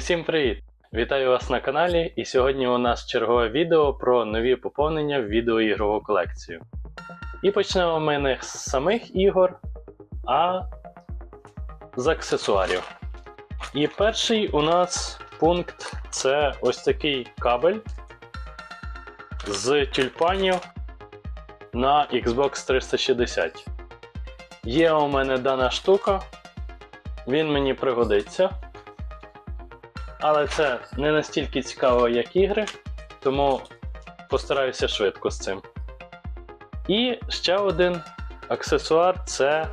Усім привіт! Вітаю вас на каналі, і сьогодні у нас чергове відео про нові поповнення в відеоігрову колекцію. І почнемо ми не з самих ігор, а з аксесуарів. І перший у нас пункт це ось такий кабель з тюльпанів на Xbox 360. Є у мене дана штука, він мені пригодиться. Але це не настільки цікаво, як ігри, тому постараюся швидко з цим. І ще один аксесуар це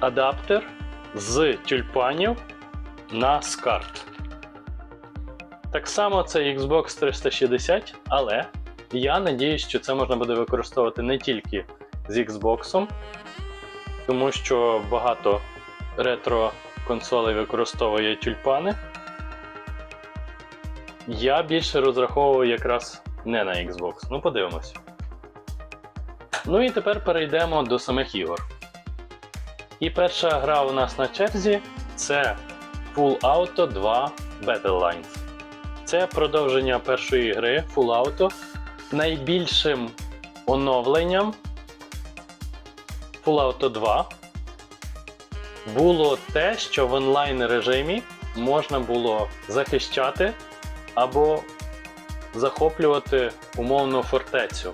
адаптер з тюльпанів на скарт. Так само це Xbox 360, але я надіюсь, що це можна буде використовувати не тільки з Xbox, тому що багато ретро консолей використовує тюльпани. Я більше розраховую якраз не на Xbox. Ну, подивимось. Ну і тепер перейдемо до самих ігор. І перша гра у нас на черзі це Full Auto 2 Battle Lines. Це продовження першої гри Full Auto. Найбільшим оновленням Full Auto 2 було те, що в онлайн режимі можна було захищати або захоплювати умовну фортецю.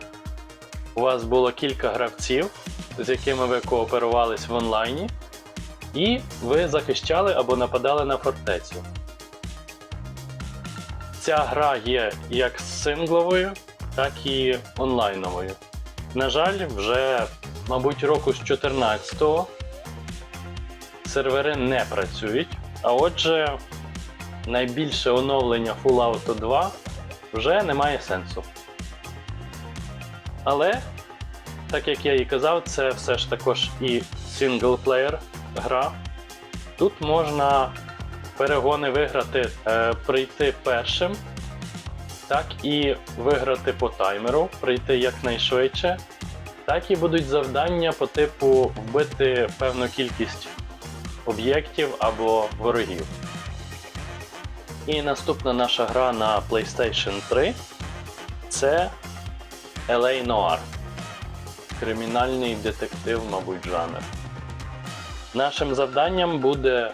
У вас було кілька гравців, з якими ви кооперувались в онлайні, і ви захищали або нападали на фортецю. Ця гра є як сингловою, так і онлайновою. На жаль, вже, мабуть, року з 14-го сервери не працюють. А отже, найбільше оновлення Full Auto 2 вже не має сенсу. Але, так як я і казав, це все ж також і синглплеєр гра. Тут можна перегони виграти, е, прийти першим, так і виграти по таймеру, прийти якнайшвидше. Так і будуть завдання по типу вбити певну кількість об'єктів або ворогів. І наступна наша гра на PlayStation 3 це LA Noir. Кримінальний детектив, мабуть, жанр. Нашим завданням буде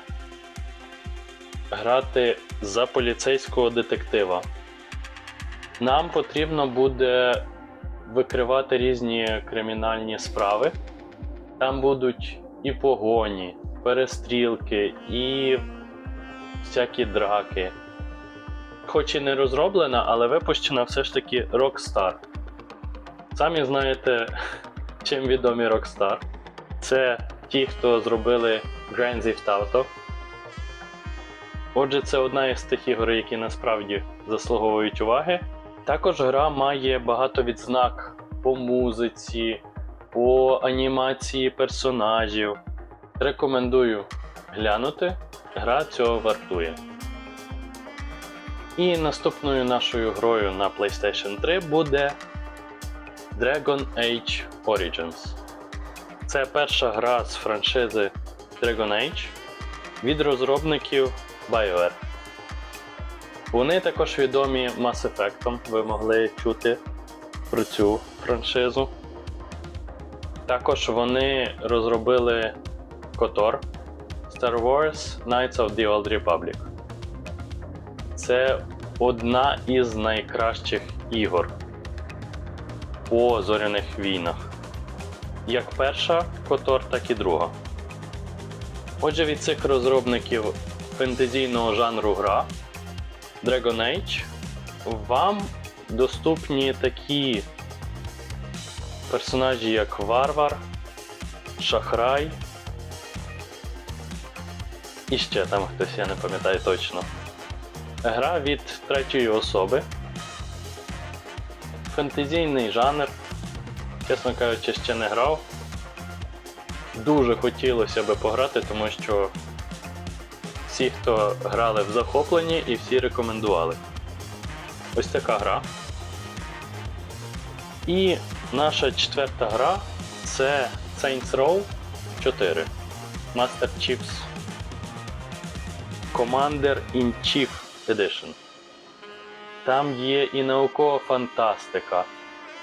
грати за поліцейського детектива. Нам потрібно буде викривати різні кримінальні справи. Там будуть і погоні, перестрілки, і всякі драки. Хоч і не розроблена, але випущена все ж таки Rockstar. Самі знаєте, чим відомі Rockstar. Це ті, хто зробили Grand Theft Auto. Отже, це одна із тих ігор, які насправді заслуговують уваги. Також гра має багато відзнак по музиці, по анімації персонажів. Рекомендую глянути, гра цього вартує. І наступною нашою грою на PlayStation 3 буде Dragon Age Origins. Це перша гра з франшизи Dragon Age від розробників BioWare. Вони також відомі Mass Effect, ви могли чути про цю франшизу. Також вони розробили KOTOR Star Wars Knights of the Old Republic. Це одна із найкращих ігор по зоряних війнах. Як перша KOTOR, так і друга. Отже, від цих розробників фентезійного жанру гра Dragon Age вам доступні такі персонажі, як Варвар, Шахрай. І ще там хтось, я не пам'ятаю точно. Гра від третьої особи. Фентезійний жанр. Чесно кажучи, ще не грав. Дуже хотілося би пограти, тому що всі, хто грали в захопленні і всі рекомендували. Ось така гра. І наша четверта гра це Saints Row 4 Master Chiefs Commander in Chief Edition. Там є і наукова фантастика,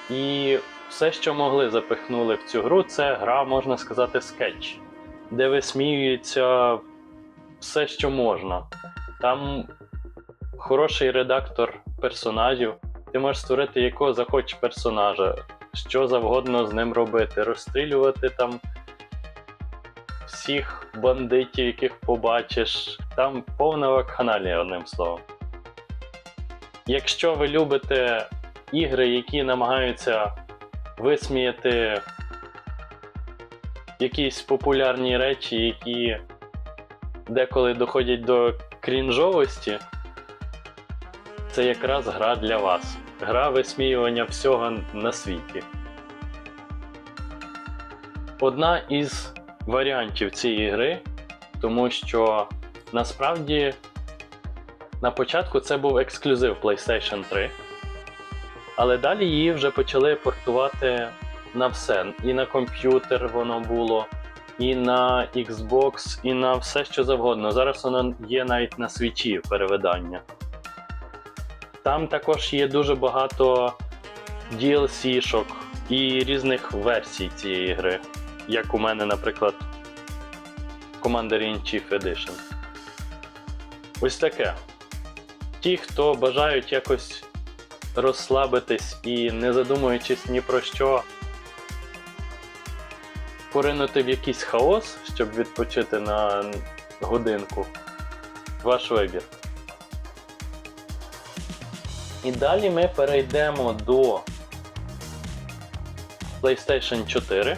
і все, що могли, запихнули в цю гру, це гра, можна сказати, скетч, де висміюється все, що можна. Там хороший редактор персонажів. Ти можеш створити якого захочеш персонажа, що завгодно з ним робити, розстрілювати там всіх бандитів, яких побачиш. Там повна вакханалія, одним словом. Якщо ви любите ігри, які намагаються висміяти якісь популярні речі, які деколи доходять до крінжовості, це якраз гра для вас. Гра висміювання всього на світі. Одна із варіантів цієї гри, тому що насправді на початку це був ексклюзив PlayStation 3, але далі її вже почали портувати на все. І на комп'ютер воно було, і на Xbox, і на все, що завгодно. Зараз воно є навіть на свічі перевидання. Там також є дуже багато DLC-шок і різних версій цієї гри, як у мене, наприклад, Commander in Chief Edition. Ось таке. Ті, хто бажають якось розслабитись і не задумуючись ні про що, поринути в якийсь хаос, щоб відпочити на годинку. Ваш вибір. І далі ми перейдемо до PlayStation 4.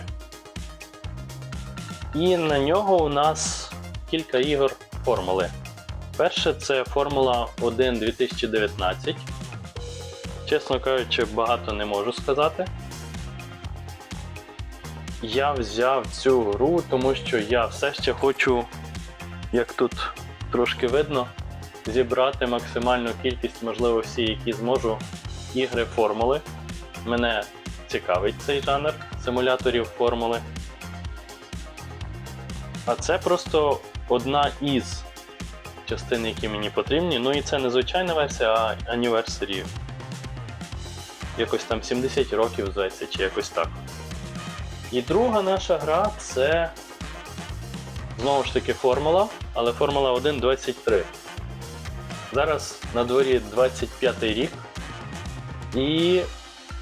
І на нього у нас кілька ігор формули. Перше це Формула 1 2019. Чесно кажучи, багато не можу сказати. Я взяв цю гру, тому що я все ще хочу, як тут трошки видно, зібрати максимальну кількість, можливо, всі, які зможу, ігри формули. Мене цікавить цей жанр симуляторів формули. А це просто одна із частин, які мені потрібні. Ну і це не звичайна версія, а Anniversary. Якось там 70 років зветься, чи якось так. І друга наша гра це знову ж таки формула, але формула 1.23. Зараз на дворі 25 рік. І,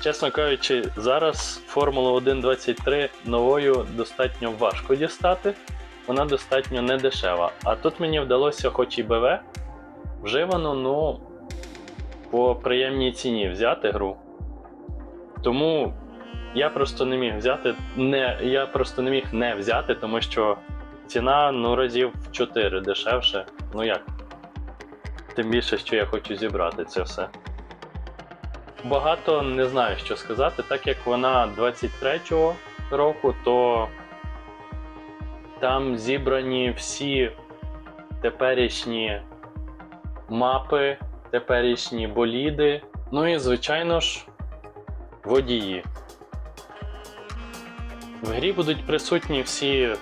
чесно кажучи, зараз Формулу 1.23 новою достатньо важко дістати. Вона достатньо недешева. А тут мені вдалося, хоч і БВ, вживано, ну, по приємній ціні взяти гру. Тому я просто не міг взяти, не, я просто не міг не взяти, тому що ціна ну, разів в 4 дешевше. Ну як? Тим більше, що я хочу зібрати це все. Багато не знаю, що сказати, так як вона 23-го року, то там зібрані всі теперішні мапи, теперішні боліди, ну і, звичайно ж, водії. В грі будуть присутні всі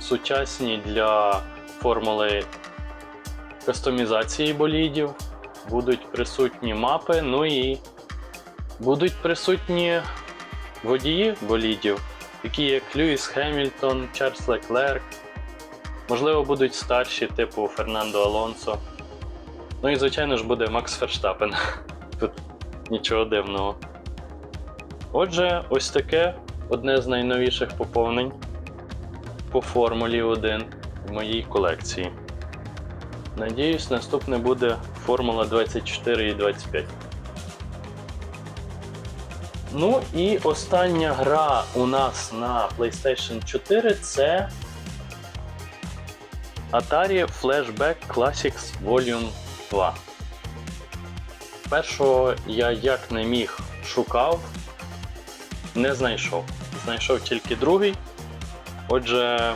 сучасні для формули кастомізації болідів, будуть присутні мапи, ну і будуть присутні водії болідів, такі як Льюіс Хемільтон, Чарльз Леклерк. Можливо, будуть старші, типу Фернандо Алонсо. Ну і, звичайно ж, буде Макс Ферштапен. Тут нічого дивного. Отже, ось таке одне з найновіших поповнень по Формулі 1 в моїй колекції. Надіюсь, наступне буде Формула 24 і 25. Ну і остання гра у нас на PlayStation 4 це Atari Flashback Classics Volume 2. Першого я як не міг шукав, не знайшов. Знайшов тільки другий. Отже,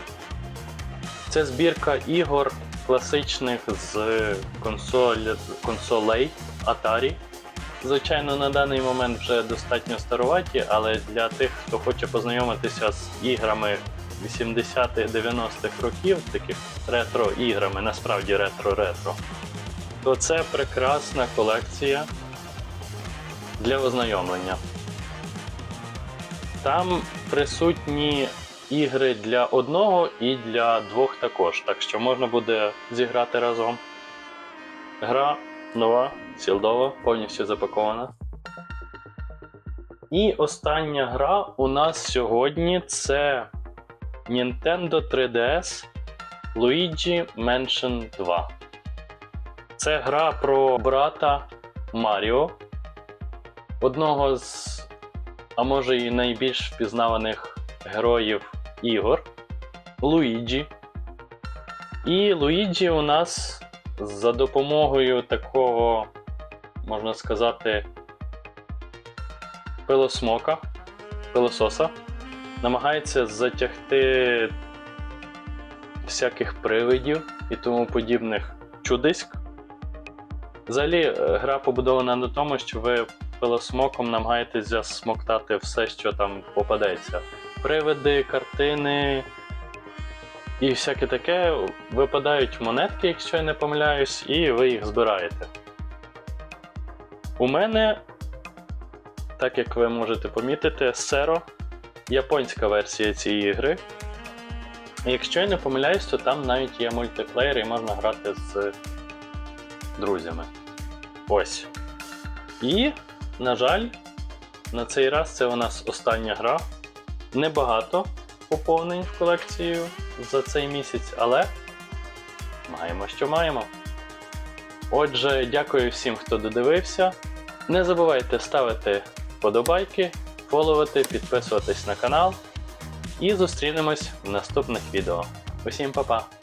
це збірка ігор класичних з консоль, консолей Atari. Звичайно, на даний момент вже достатньо староваті, але для тих, хто хоче познайомитися з іграми 80-х, 90-х років, таких ретро-іграми, насправді ретро-ретро, то це прекрасна колекція для ознайомлення. Там присутні ігри для одного і для двох також, так що можна буде зіграти разом. Гра нова, сілдова, повністю запакована. І остання гра у нас сьогодні це Nintendo 3DS Luigi Mansion 2. Це гра про брата Маріо, одного з, а може і найбільш впізнаваних героїв ігор Луїджі. І Луїджі у нас за допомогою такого, можна сказати, пилосмока, пилососа, намагається затягти всяких привидів і тому подібних чудиськ. Взагалі, е, гра побудована на тому, що ви пилосмоком намагаєтесь засмоктати все, що там попадеться. Привиди, картини і всяке таке. Випадають монетки, якщо я не помиляюсь, і ви їх збираєте. У мене, так як ви можете помітити, Серо японська версія цієї гри. Якщо я не помиляюсь, то там навіть є мультиплеєр і можна грати з друзями. Ось. І, на жаль, на цей раз це у нас остання гра. Небагато поповнень в колекцію за цей місяць, але маємо, що маємо. Отже, дякую всім, хто додивився. Не забувайте ставити вподобайки, фоловити, підписуватись на канал. І зустрінемось в наступних відео. Усім па-па!